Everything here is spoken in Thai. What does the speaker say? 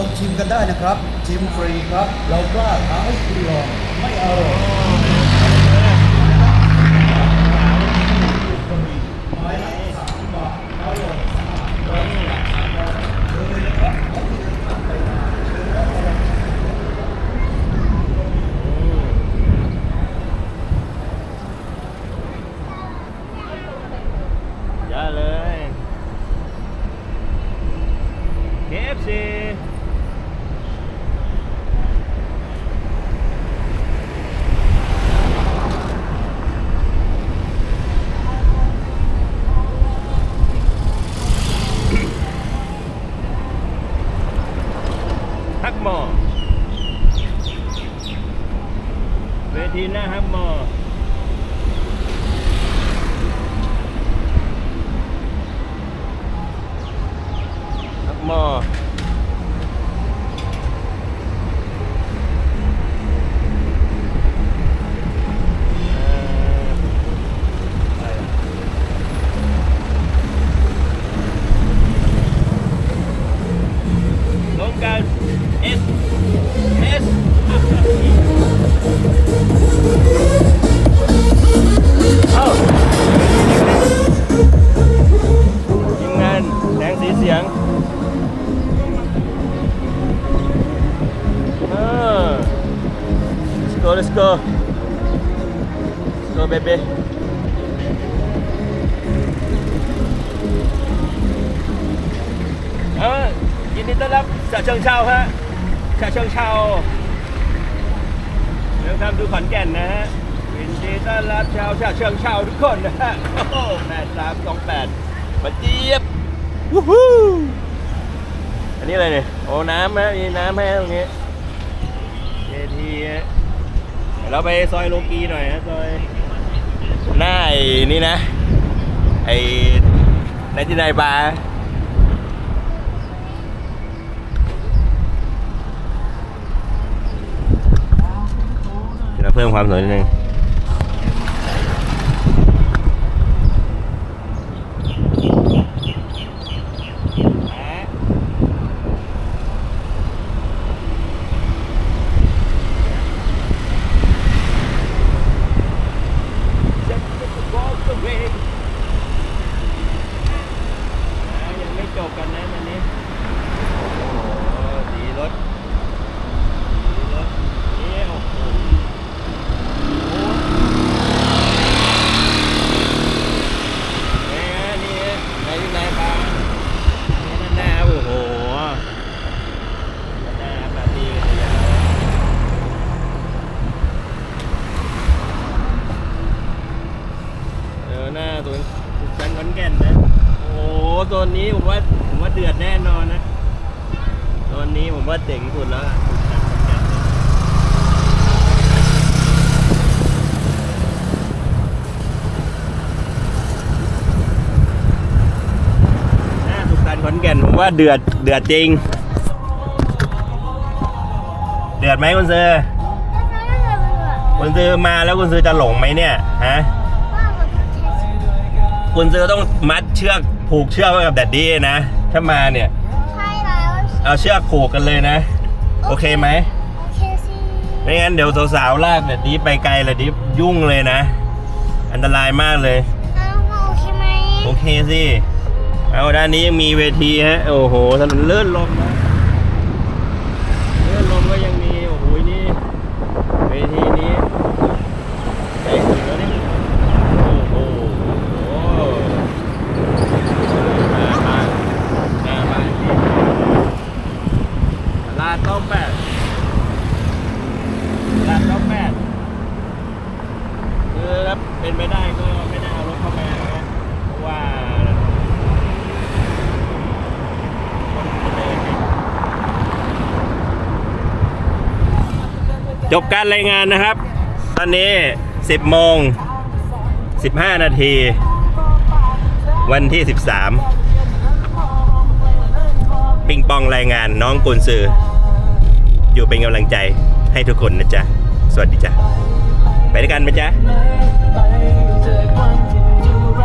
องชิมกันได้นะครับ ชิมฟรีครับ เรากล้าท้าให้คุณลองไม่อร่อยเยอะเลย KFC ฮักหมอ เวทีหน้าฮับหมอ let's go go baby เออยินดีต้อนรับฉะเชิงเชาฮะฉะเชิงเชาเดินทางดูขอนแก่นนะฮะยินดีต้อนรับชาวฉะเชิงเชาทุกคนนะฮะโอ้โหแปดสามสองแปดปะเจี๊ยบวู้ฮู้อันนี้อะไรเนี่ยโอ้น้ำฮะมีน้ำให้ตรงนี้เวทีฮะ เราไปซอยโลกีหน่อยฮะซอยหน้าไอ้นี่นะ ไอ้ในที่นายบาร์เราเพิ่มความสวยนิดนึงไม่จบกันนะอันนี้โอ้สีรถสีรถนี่โอ้โห นี่ฮะนี่ฮะในในปลานี่นั่นหน้าโอ้โหหน้าปาร์ตี้กันยาวเออหน้าตัวจันขอนแก่นนะ โอ้โหตัว นี้ผมว่าผมว่าเดือดแน่นอนนะตัวนี้ผมว่าเจ๋งสุดแล้วอะจันขอนแก่นเนี่ยหน้าสุขสันต์ขอนแก่นผมว่าเดือดเดือดจริง เดือดไหมคุณซื้อคุณซื้อมาแล้วคุณซื้อจะหลงไหมเนี่ยฮะคุณซื้อต้องมัดเชือก ผูกเชือกไว้กับแดดดี้นะ ถ้ามาเนี่ย ใช่แล้ว เอาเชือกผูกกันเลยนะ โอเคไหมโอเคสิไม่งั้นเดี๋ยวสาวๆลากแดดดี้ไปไกลเลยดิยุ่งเลยนะ อันตรายมากเลย น้องโอเคไหม โอเคสิ เอาด้านนี้ยังมีเวทีฮะ โอ้โหถนนเลื่อนลมนะเลื่อนลมก็ยังมี โอ้โห นี่ เวทีนี้ใหญ่สุดแล้วนี่โอ้โหโอ้โหมามามามาที่ลาดต้องแปดลาดต้องแปดคือถ้าเป็นไม่ได้ก็ไม่น่าเอารถเข้ามานะเพราะว่า จบการรายงานนะครับ ตอนนี้ 10โมง15 นาที วันที่ 13 ปิงปองรายงานน้องกุนซือ อยู่เป็นกำลังใจให้ทุกคนนะจ๊ะ สวัสดีจ้ะไปด้วยกันไหมจ๊ะ